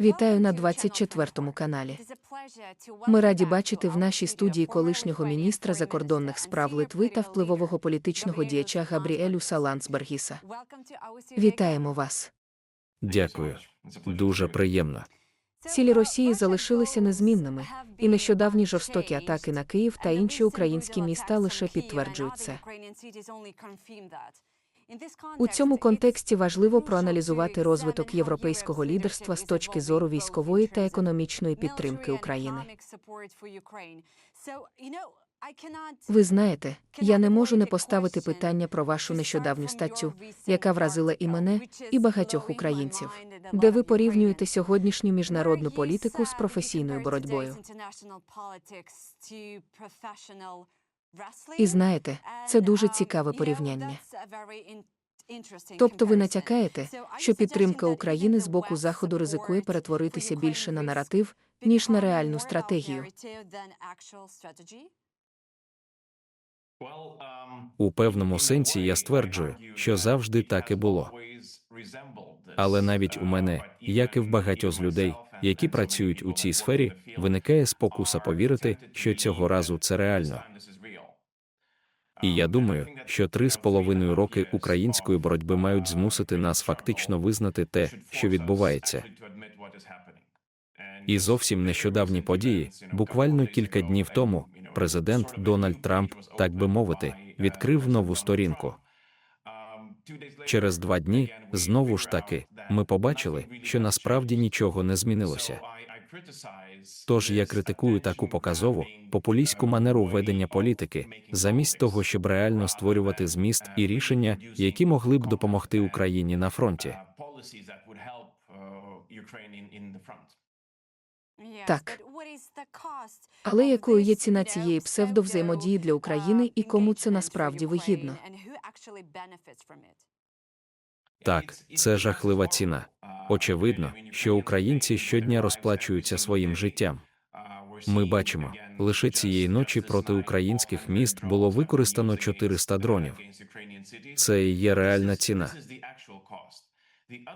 Вітаю на 24 каналі. Ми раді бачити в нашій студії колишнього міністра закордонних справ Литви та впливового політичного діяча Габріелюса Ландсбергіса. Вітаємо вас. Дякую. Дуже приємно. Цілі Росії залишилися незмінними, і нещодавні жорстокі атаки на Київ та інші українські міста лише підтверджують це. У цьому контексті важливо проаналізувати розвиток європейського лідерства з точки зору військової та економічної підтримки України. Ви знаєте, я не можу не поставити питання про вашу нещодавню статтю, яка вразила і мене, і багатьох українців, де ви порівнюєте сьогоднішню міжнародну політику з професійною боротьбою. І знаєте, це дуже цікаве порівняння. Тобто ви натякаєте, що підтримка України з боку Заходу ризикує перетворитися більше на наратив, ніж на реальну стратегію. У певному сенсі я стверджую, що завжди так і було. Але навіть у мене, як і в багатьох з людей, які працюють у цій сфері, виникає спокуса повірити, що цього разу це реально. І я думаю, що три з половиною роки української боротьби мають змусити нас фактично визнати те, що відбувається. І зовсім нещодавні події, буквально кілька днів тому, президент Дональд Трамп, так би мовити, відкрив нову сторінку. Через два дні, знову ж таки, ми побачили, що насправді нічого не змінилося. Тож я критикую таку показову популістську манеру ведення політики, замість того, щоб реально створювати зміст і рішення, які могли б допомогти Україні на фронті. Так. Але якою є ціна цієї псевдовзаємодії для України і кому це насправді вигідно? Так, це жахлива ціна. Очевидно, що українці щодня розплачуються своїм життям. Ми бачимо, лише цієї ночі проти українських міст було використано 400 дронів. Це і є реальна ціна.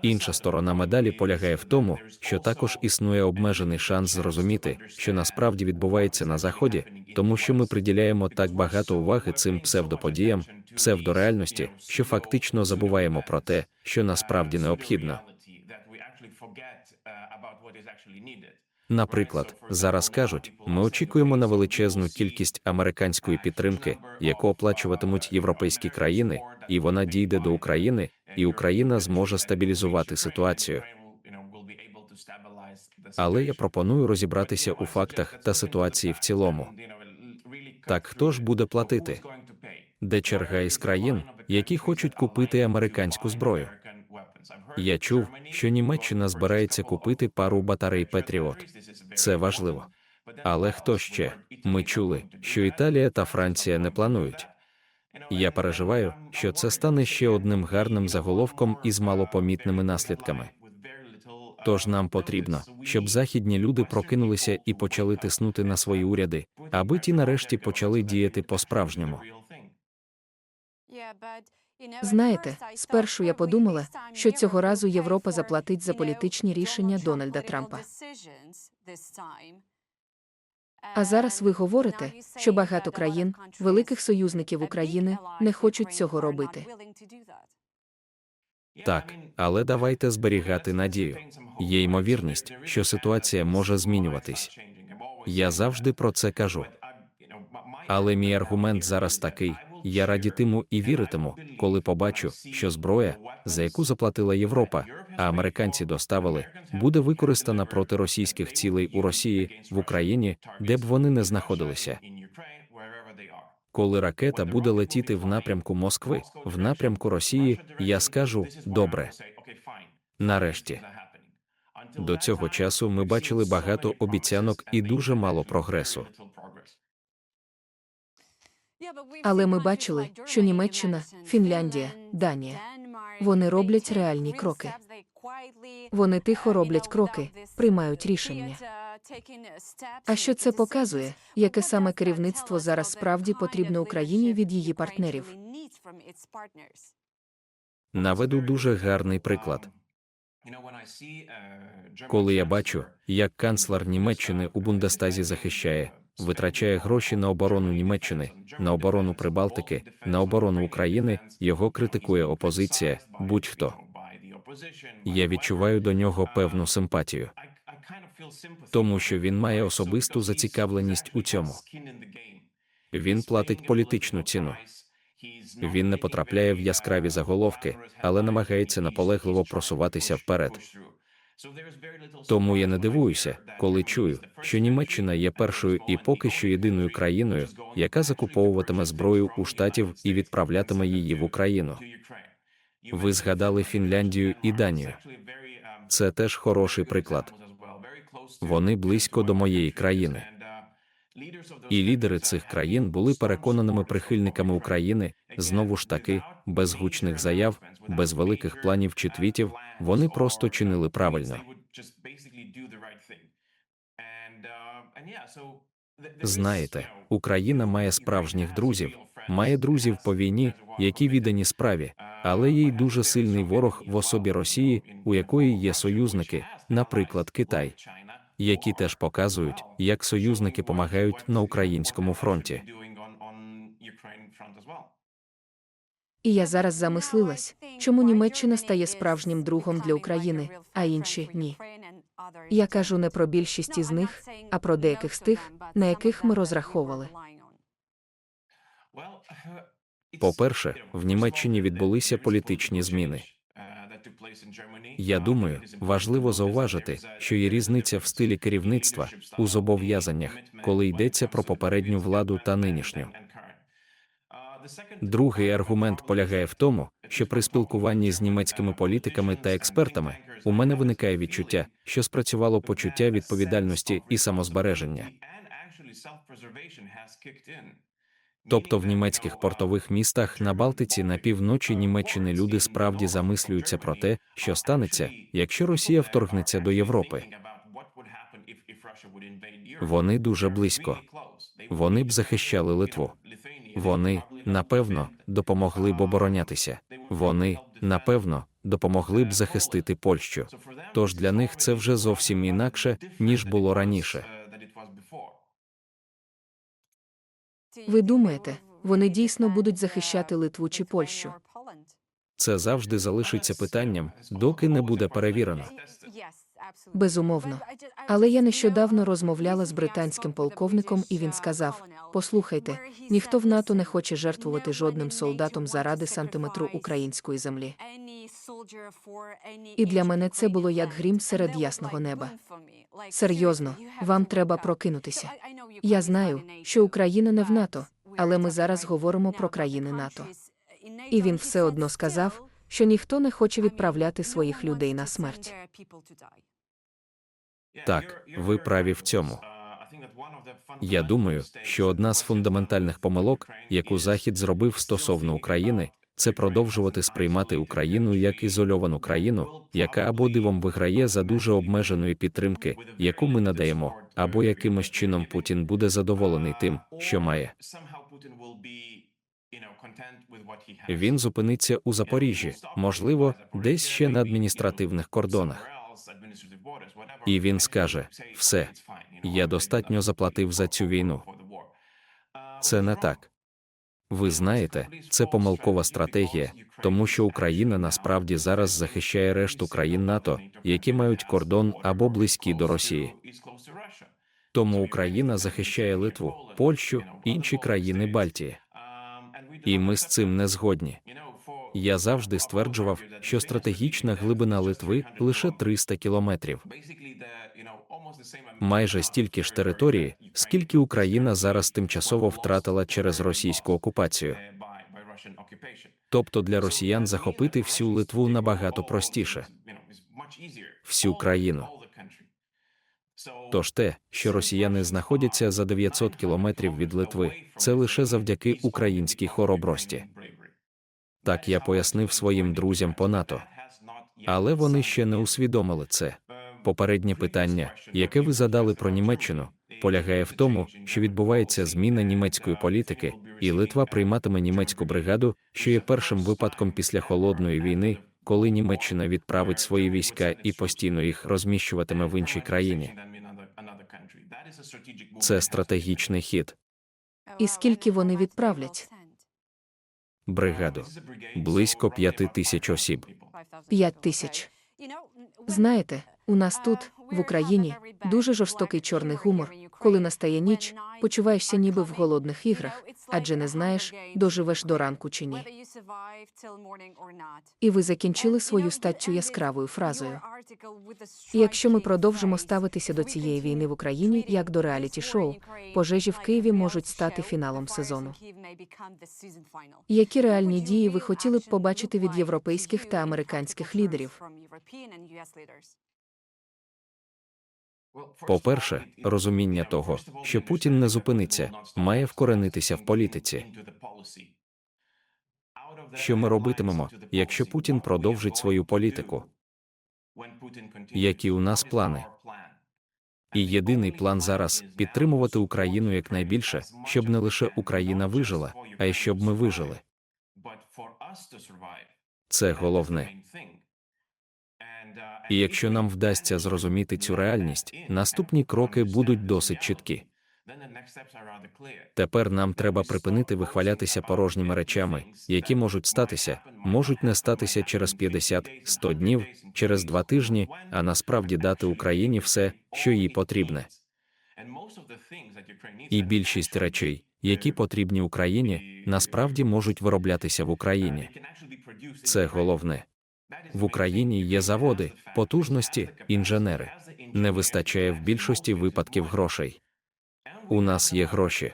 Інша сторона медалі полягає в тому, що також існує обмежений шанс зрозуміти, що насправді відбувається на заході, тому що ми приділяємо так багато уваги цим псевдоподіям, псевдореальності, що фактично забуваємо про те, що насправді необхідно. Наприклад, зараз кажуть, ми очікуємо на величезну кількість американської підтримки, яку оплачуватимуть європейські країни, і вона дійде до України, і Україна зможе стабілізувати ситуацію. Але я пропоную розібратися у фактах та ситуації в цілому. Так хто ж буде платити? Де черга із країн, які хочуть купити американську зброю? Я чув, що Німеччина збирається купити пару батарей Петріот. Це важливо. Але хто ще? Ми чули, що Італія та Франція не планують. Я переживаю, що це стане ще одним гарним заголовком із малопомітними наслідками. Тож нам потрібно, щоб західні люди прокинулися і почали тиснути на свої уряди, аби ті нарешті почали діяти по-справжньому. Знаєте, спершу я подумала, що цього разу Європа заплатить за політичні рішення Дональда Трампа. А зараз ви говорите, що багато країн, великих союзників України, не хочуть цього робити. Так, але давайте зберігати надію. Є ймовірність, що ситуація може змінюватись. Я завжди про це кажу. Але мій аргумент зараз такий: я радітиму і віритиму, коли побачу, що зброя, за яку заплатила Європа, а американці доставили, буде використана проти російських цілей у Росії в Україні, де б вони не знаходилися. Коли ракета буде летіти в напрямку Москви, в напрямку Росії, я скажу добре. Нарешті. До цього часу ми бачили багато обіцянок і дуже мало прогресу. Але ми бачили, що Німеччина, Фінляндія, Данія вони роблять реальні кроки. Вони тихо роблять кроки, приймають рішення. А що це показує, яке саме керівництво зараз справді потрібно Україні від її партнерів? Наведу дуже гарний приклад. Коли я бачу, як канцлер Німеччини у Бундестазі захищає, витрачає гроші на оборону Німеччини, на оборону Прибалтики, на оборону України, його критикує опозиція, будь-хто. Я відчуваю до нього певну симпатію, тому що він має особисту зацікавленість у цьому. Він платить політичну ціну. Він не потрапляє в яскраві заголовки, але намагається наполегливо просуватися вперед. Тому я не дивуюся, коли чую, що Німеччина є першою і поки що єдиною країною, яка закуповуватиме зброю у штатів і відправлятиме її в Україну. Ви згадали Фінляндію і Данію. Це теж хороший приклад. Вони близько до моєї країни. І лідери цих країн були переконаними прихильниками України, знову ж таки, без гучних заяв, без великих планів чи твітів, вони просто чинили правильно. Знаєте, Україна має справжніх друзів, має друзів по війні, які віддані справі, але є й дуже сильний ворог в особі Росії, у якої є союзники, наприклад, Китай, які теж показують, як союзники допомагають на українському фронті. І я зараз замислилась, чому Німеччина стає справжнім другом для України, а інші ні. Я кажу не про більшість із них, а про деяких з тих, на яких ми розраховували. По-перше, в Німеччині відбулися політичні зміни. Я думаю, важливо зауважити, що є різниця в стилі керівництва у зобов'язаннях, коли йдеться про попередню владу та нинішню. Другий аргумент полягає в тому, що при спілкуванні з німецькими політиками та експертами у мене виникає відчуття, що спрацювало почуття відповідальності і самозбереження. Тобто в німецьких портових містах на Балтиці на півночі Німеччини люди справді замислюються про те, що станеться, якщо Росія вторгнеться до Європи. Вони дуже близько. Вони б захищали Литву. Вони, напевно, допомогли б оборонятися. Вони, напевно, допомогли б захистити Польщу. Тож для них це вже зовсім інакше, ніж було раніше. Ви думаєте, вони дійсно будуть захищати Литву чи Польщу? Це завжди залишиться питанням, доки не буде перевірено. Безумовно. Але я нещодавно розмовляла з британським полковником, і він сказав: Послухайте, ніхто в НАТО не хоче жертвувати жодним солдатом заради сантиметру української землі. І для мене це було як грім серед ясного неба. Серйозно, вам треба прокинутися. Я знаю, що Україна не в НАТО, але ми зараз говоримо про країни НАТО. І він все одно сказав, що ніхто не хоче відправляти своїх людей на смерть. Так, ви праві в цьому. Я думаю, що одна з фундаментальних помилок, яку Захід зробив стосовно України, це продовжувати сприймати Україну як ізольовану країну, яка або дивом виграє за дуже обмеженої підтримки, яку ми надаємо, або якимось чином Путін буде задоволений тим, що має. Він зупиниться у Запоріжжі, можливо, десь ще на адміністративних кордонах. І він скаже: все, я достатньо заплатив за цю війну. Це не так. Ви знаєте, це помилкова стратегія, тому що Україна насправді зараз захищає решту країн НАТО, які мають кордон або близькі до Росії. Тому Україна захищає Литву, Польщу, інші країни Бальтії. І ми з цим не згодні. Я завжди стверджував, що стратегічна глибина Литви лише 300 кілометрів. Майже стільки ж території, скільки Україна зараз тимчасово втратила через російську окупацію. Тобто для росіян захопити всю Литву набагато простіше, всю країну. Тож те, що росіяни знаходяться за 900 кілометрів від Литви, це лише завдяки українській хоробрості. Так я пояснив своїм друзям по НАТО. Але вони ще не усвідомили це. Попереднє питання, яке ви задали про Німеччину, полягає в тому, що відбувається зміна німецької політики, і Литва прийматиме німецьку бригаду, що є першим випадком після холодної війни, коли Німеччина відправить свої війська і постійно їх розміщуватиме в іншій країні. Це стратегічний хід. І скільки вони відправлять? Бригаду близько п'яти тисяч осіб. П'ять тисяч. Знаєте, у нас тут, в Україні, дуже жорстокий чорний гумор. Коли настає ніч, почуваєшся ніби в голодних іграх, адже не знаєш, доживеш до ранку чи ні. І ви закінчили свою статтю яскравою фразою. І якщо ми продовжимо ставитися до цієї війни в Україні як до реаліті-шоу, пожежі в Києві можуть стати фіналом сезону. Які реальні дії ви хотіли б побачити від європейських та американських лідерів? По-перше, розуміння того, що Путін не зупиниться, має вкоренитися в політиці. Що ми робитимемо, якщо Путін продовжить свою політику? Які у нас плани? І єдиний план зараз підтримувати Україну якнайбільше, щоб не лише Україна вижила, а й щоб ми вижили. Це головне. І якщо нам вдасться зрозуміти цю реальність, наступні кроки будуть досить чіткі. Тепер нам треба припинити вихвалятися порожніми речами, які можуть статися, можуть не статися через 50-100 днів, через два тижні, а насправді дати Україні все, що їй потрібне. І більшість речей, які потрібні Україні, насправді можуть вироблятися в Україні. Це головне. В Україні є заводи, потужності, інженери. Не вистачає в більшості випадків грошей. У нас є гроші.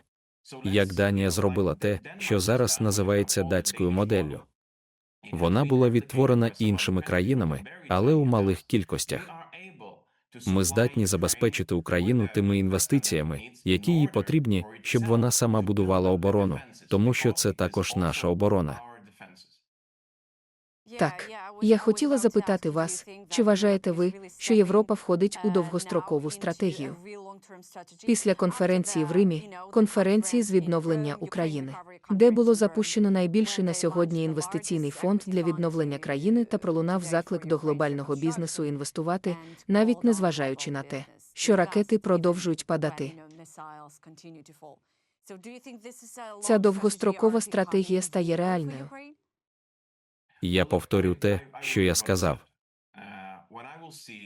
Як Данія зробила те, що зараз називається датською моделлю. Вона була відтворена іншими країнами, але у малих кількостях. Ми здатні забезпечити Україну тими інвестиціями, які їй потрібні, щоб вона сама будувала оборону, тому що це також наша оборона. Так, я хотіла запитати вас, чи вважаєте ви, що Європа входить у довгострокову стратегію? Після конференції в Римі, конференції з відновлення України, де було запущено найбільший на сьогодні інвестиційний фонд для відновлення країни та пролунав заклик до глобального бізнесу інвестувати, навіть незважаючи на те, що ракети продовжують падати. Ця довгострокова стратегія стає реальною. Я повторю те, що я сказав.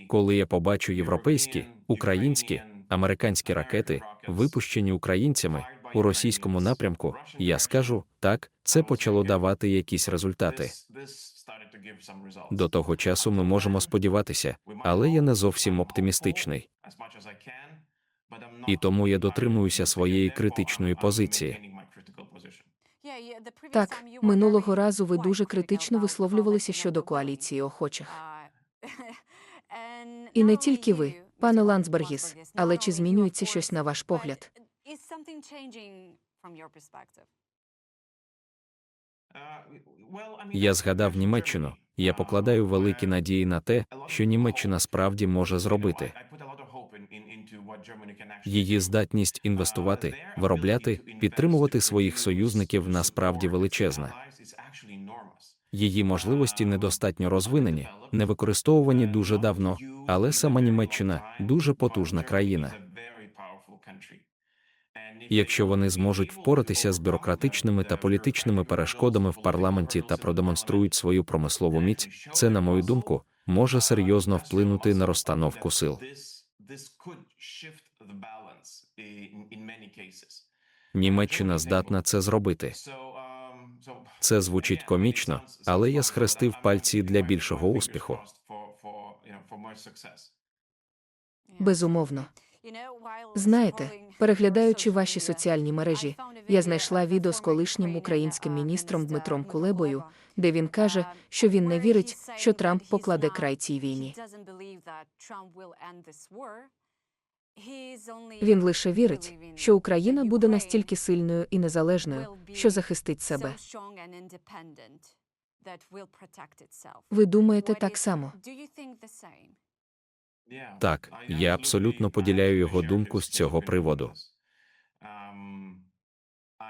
Коли я побачу європейські, українські, американські ракети, випущені українцями у російському напрямку, я скажу так, це почало давати якісь результати. До того часу ми можемо сподіватися, але я не зовсім оптимістичний. І тому я дотримуюся своєї критичної позиції. Так, минулого разу ви дуже критично висловлювалися щодо коаліції охочих. І не тільки ви, пане Ландсбергіс, але чи змінюється щось на ваш погляд? Я згадав Німеччину. Я покладаю великі надії на те, що Німеччина справді може зробити. Її здатність інвестувати, виробляти, підтримувати своїх союзників насправді величезна. Її можливості недостатньо розвинені, не використовувані дуже давно, але сама Німеччина дуже потужна країна. Якщо вони зможуть впоратися з бюрократичними та політичними перешкодами в парламенті та продемонструють свою промислову міць, це, на мою думку, може серйозно вплинути на розстановку сил. Німеччина здатна це зробити. Це звучить комічно, але я схрестив пальці для більшого успіху. Безумовно. Знаєте, переглядаючи ваші соціальні мережі, я знайшла відео з колишнім українським міністром Дмитром Кулебою, де він каже, що він не вірить, що Трамп покладе край цій війні. Він лише вірить, що Україна буде настільки сильною і незалежною, що захистить себе. Ви думаєте так само? Так, я абсолютно поділяю його думку з цього приводу.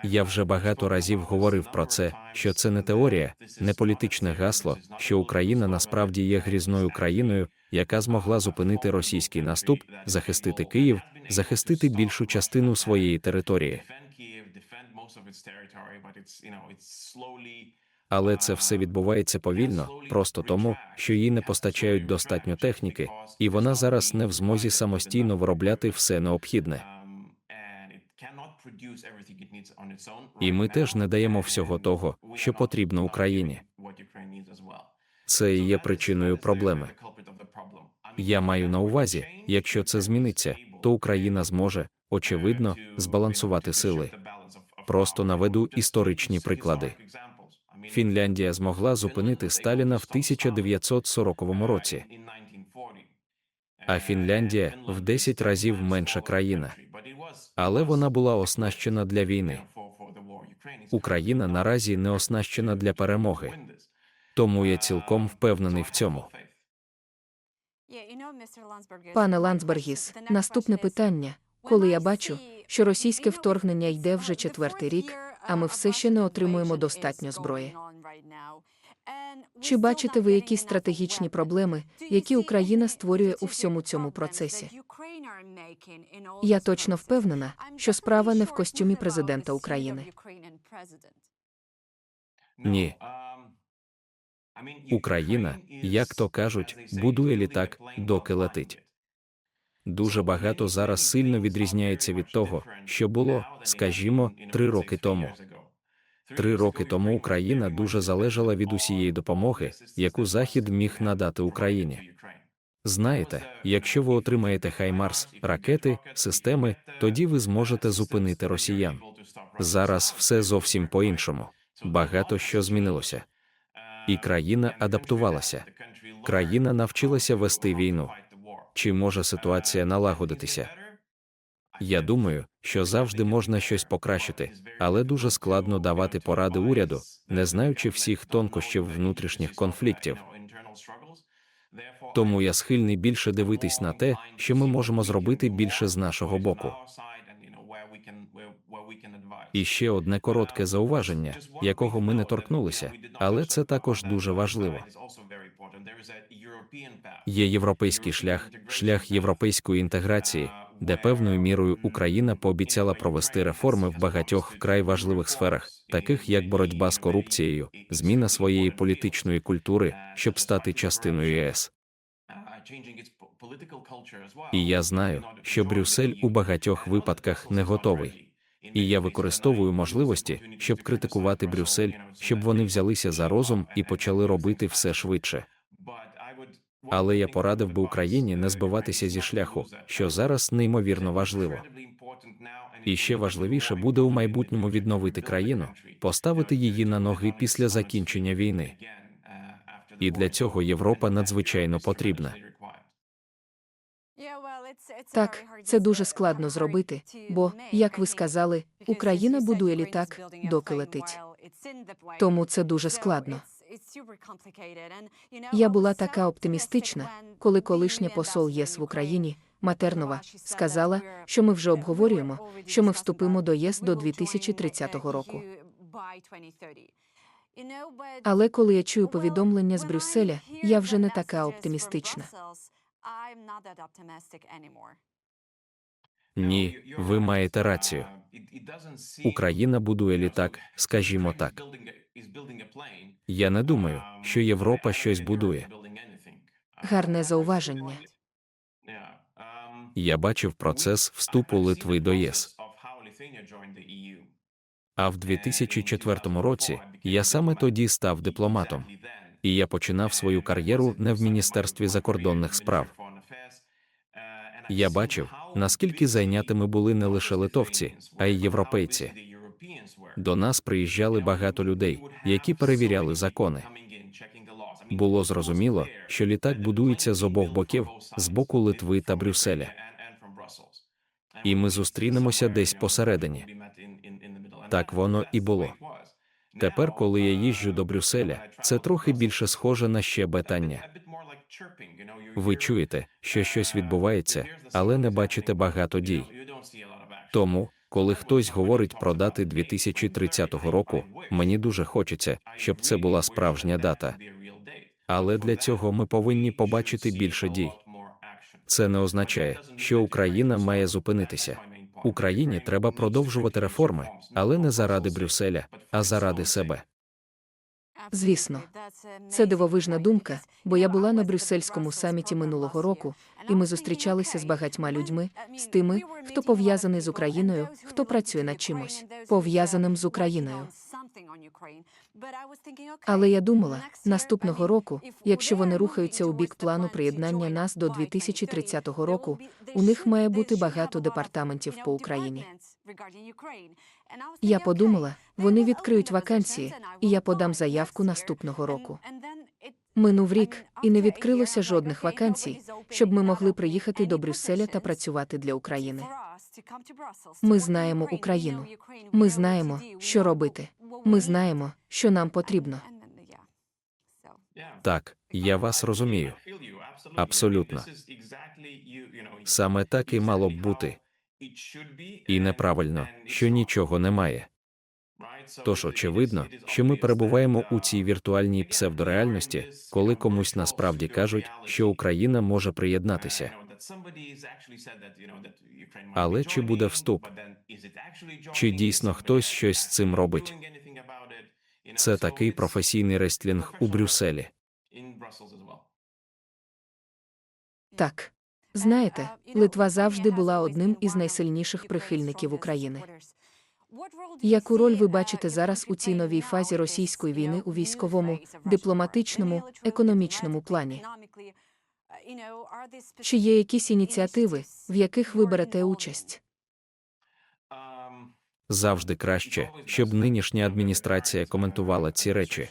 Я вже багато разів говорив про це, що це не теорія, не політичне гасло, що Україна насправді є грізною країною, яка змогла зупинити російський наступ, захистити Київ, захистити більшу частину своєї території. Але це все відбувається повільно, просто тому, що їй не постачають достатньо техніки, і вона зараз не в змозі самостійно виробляти все необхідне. І ми теж не даємо всього того, що потрібно Україні. Це і є причиною проблеми. Я маю на увазі, якщо це зміниться, то Україна зможе, очевидно, збалансувати сили. Просто наведу історичні приклади. Фінляндія змогла зупинити Сталіна в 1940 році, а Фінляндія в 10 разів менша країна. Але вона була оснащена для війни. Україна наразі не оснащена для перемоги. Тому я цілком впевнений в цьому. Пане Ландсбергіс, наступне питання. Коли я бачу, що російське вторгнення йде вже четвертий рік, а ми все ще не отримуємо достатньо зброї. Чи бачите ви якісь стратегічні проблеми, які Україна створює у всьому цьому процесі? Я точно впевнена, що справа не в костюмі президента України. Ні. Україна, як то кажуть, будує літак, доки летить. Дуже багато зараз сильно відрізняється від того, що було, скажімо, три роки тому. Три роки тому Україна дуже залежала від усієї допомоги, яку Захід міг надати Україні. Знаєте, якщо ви отримаєте Хаймарс, ракети, системи, тоді ви зможете зупинити росіян. Зараз все зовсім по-іншому. Багато що змінилося. І країна адаптувалася. Країна навчилася вести війну. Чи може ситуація налагодитися? Я думаю, що завжди можна щось покращити, але дуже складно давати поради уряду, не знаючи всіх тонкощів внутрішніх конфліктів. Тому я схильний більше дивитись на те, що ми можемо зробити більше з нашого боку. І ще одне коротке зауваження, якого ми не торкнулися, але це також дуже важливо. Є європейський шлях, шлях європейської інтеграції, де певною мірою Україна пообіцяла провести реформи в багатьох вкрай важливих сферах, таких як боротьба з корупцією, зміна своєї політичної культури, щоб стати частиною ЄС. І я знаю, що Брюссель у багатьох випадках не готовий. І я використовую можливості, щоб критикувати Брюссель, щоб вони взялися за розум і почали робити все швидше. Але я порадив би Україні не збиватися зі шляху, що зараз неймовірно важливо. І ще важливіше буде у майбутньому відновити країну, поставити її на ноги після закінчення війни. І для цього Європа надзвичайно потрібна. Так, це дуже складно зробити, бо, як ви сказали, Україна будує літак, доки летить. Тому це дуже складно. Я була така оптимістична, коли колишня посол ЄС в Україні, Матернова, сказала, що ми вже обговорюємо, що ми вступимо до ЄС до 2030 року. Але коли я чую повідомлення з Брюсселя, я вже не така оптимістична. Ні, ви маєте рацію. Україна будує літак, скажімо так. Я не думаю, що Європа щось будує. Гарне зауваження. Я бачив процес вступу Литви до ЄС. А в 2004 році я саме тоді став дипломатом, і я починав свою кар'єру не в міністерстві закордонних справ. Я бачив, наскільки зайнятими були не лише литовці, а й європейці. До нас приїжджали багато людей, які перевіряли закони. Було зрозуміло, що літак будується з обох боків, з боку Литви та Брюсселя. І ми зустрінемося десь посередині. Так воно і було. Тепер, коли я їжджу до Брюсселя, це трохи більше схоже на щебетання. Ви чуєте, що щось відбувається, але не бачите багато дій. Тому, Коли хтось говорить про дати 2030 року, мені дуже хочеться, щоб це була справжня дата. Але для цього ми повинні побачити більше дій. Це не означає, що Україна має зупинитися. Україні треба продовжувати реформи, але не заради Брюсселя, а заради себе. Звісно, це дивовижна думка, бо я була на брюссельському саміті минулого року, і ми зустрічалися з багатьма людьми, з тими, хто пов'язаний з Україною, хто працює над чимось, пов'язаним з Україною. Але я думала, наступного року, якщо вони рухаються у бік плану приєднання нас до 2030 року, у них має бути багато департаментів по Україні. Я подумала, вони відкриють вакансії, і я подам заявку наступного року. Минув рік, і не відкрилося жодних вакансій, щоб ми могли приїхати до Брюсселя та працювати для України. Ми знаємо Україну. Ми знаємо, що робити. Ми знаємо, що нам потрібно. Так, я вас розумію. Абсолютно. Саме так і мало б бути. І неправильно, що нічого немає. Тож очевидно, що ми перебуваємо у цій віртуальній псевдореальності, коли комусь насправді кажуть, що Україна може приєднатися. Але чи буде вступ? Чи дійсно хтось щось з цим робить? Це такий професійний рестлінг у Брюсселі. Так. Знаєте, Литва завжди була одним із найсильніших прихильників України. Яку роль ви бачите зараз у цій новій фазі російської війни у військовому, дипломатичному, економічному плані? Чи є якісь ініціативи, в яких ви берете участь? Завжди краще, щоб нинішня адміністрація коментувала ці речі.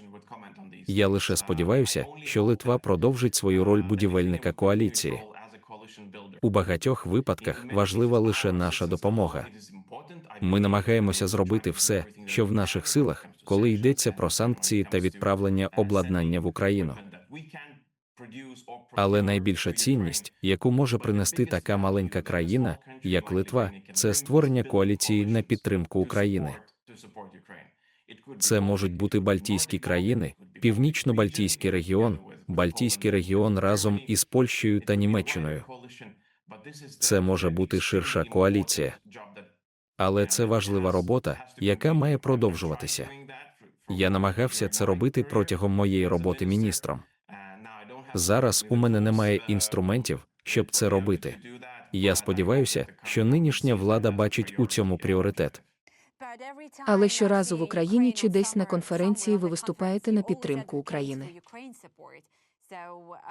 Я лише сподіваюся, що Литва продовжить свою роль будівельника коаліції. У багатьох випадках важлива лише наша допомога. Ми намагаємося зробити все, що в наших силах, коли йдеться про санкції та відправлення обладнання в Україну. Але найбільша цінність, яку може принести така маленька країна, як Литва, це створення коаліції на підтримку України. Це можуть бути Балтійські країни, Північно-Балтійський регіон, Балтійський регіон разом із Польщею та Німеччиною. Це може бути ширша коаліція. Але це важлива робота, яка має продовжуватися. Я намагався це робити протягом моєї роботи міністром. Зараз у мене немає інструментів, щоб це робити. Я сподіваюся, що нинішня влада бачить у цьому пріоритет. Але щоразу в Україні чи десь на конференції ви виступаєте на підтримку України.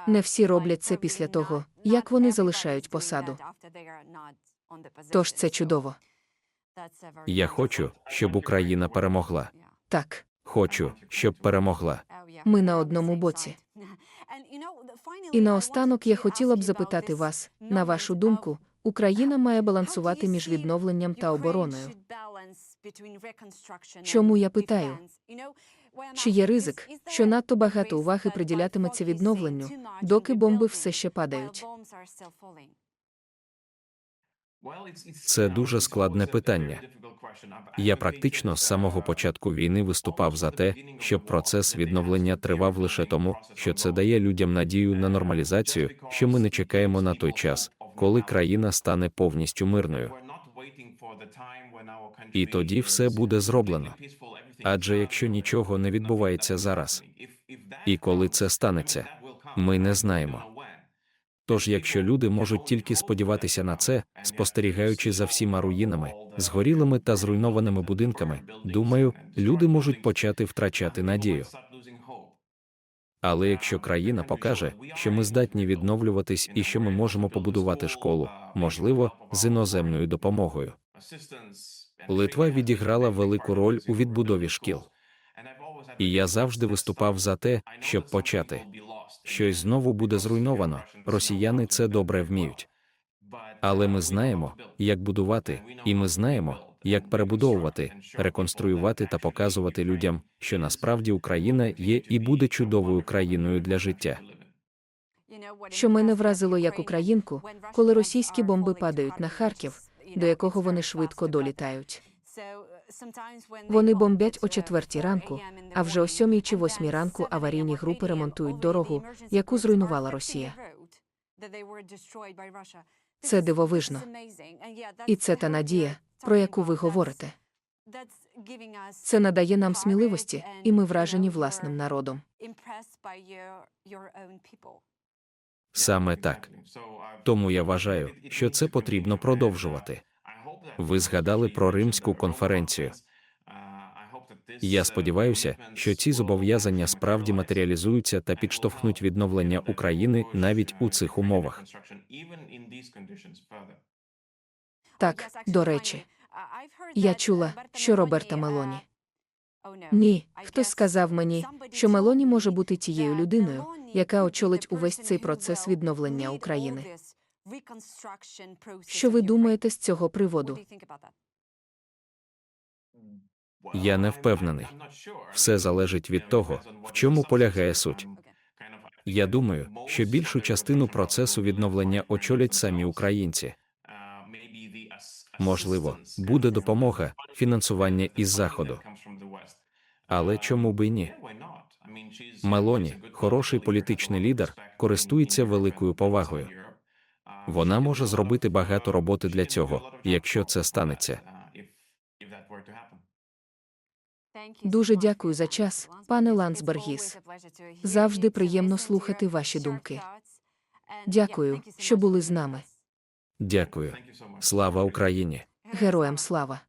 Не всі роблять це після того, як вони залишають посаду. Тож це чудово. Я хочу, щоб Україна перемогла. Так, Хочу, щоб перемогла. ми на одному боці. І наостанок я хотіла б запитати вас, на вашу думку, Україна має балансувати між відновленням та обороною. Чому я питаю? Чи є ризик, що надто багато уваги приділятиметься відновленню, доки бомби все ще падають? Це дуже складне питання. Я практично з самого початку війни виступав за те, щоб процес відновлення тривав лише тому, що це дає людям надію на нормалізацію, що ми не чекаємо на той час, коли країна стане повністю мирною. І тоді все буде зроблено. Адже якщо нічого не відбувається зараз, і коли це станеться, ми не знаємо. Тож, якщо люди можуть тільки сподіватися на це, спостерігаючи за всіма руїнами, згорілими та зруйнованими будинками, думаю, люди можуть почати втрачати надію. Але якщо країна покаже, що ми здатні відновлюватись і що ми можемо побудувати школу, можливо, з іноземною допомогою. Литва відіграла велику роль у відбудові шкіл. І я завжди виступав за те, щоб почати. Щось знову буде зруйновано. Росіяни це добре вміють. Але ми знаємо, як будувати, і ми знаємо, як перебудовувати, реконструювати та показувати людям, що насправді Україна є і буде чудовою країною для життя. Що мене вразило як українку, коли російські бомби падають на Харків, до якого вони швидко долітають. Вони бомблять о четвертій ранку, а вже о сьомій чи восьмій ранку аварійні групи ремонтують дорогу, яку зруйнувала Росія. Це дивовижно. І це та надія, про яку ви говорите. Це надає нам сміливості, і ми вражені власним народом. Саме так. Тому я вважаю, що це потрібно продовжувати. Ви згадали про Римську конференцію. Я сподіваюся, що ці зобов'язання справді матеріалізуються та підштовхнуть відновлення України навіть у цих умовах. Так, до речі, я чула, що Роберта Мелоні. Ні, хтось сказав мені, що Мелоні може бути тією людиною, яка очолить увесь цей процес відновлення України. Що ви думаєте з цього приводу? Я не впевнений. Все залежить від того, в чому полягає суть. Я думаю, що більшу частину процесу відновлення очолять самі українці. Можливо, буде допомога, фінансування із заходу. Але чому би і ні? Мелоні, хороший політичний лідер, користується великою повагою. Вона може зробити багато роботи для цього, якщо це станеться. Дуже дякую за час, пане Лансбергіс. Завжди приємно слухати ваші думки. Дякую, що були з нами. Дякую. Слава Україні! Героям слава!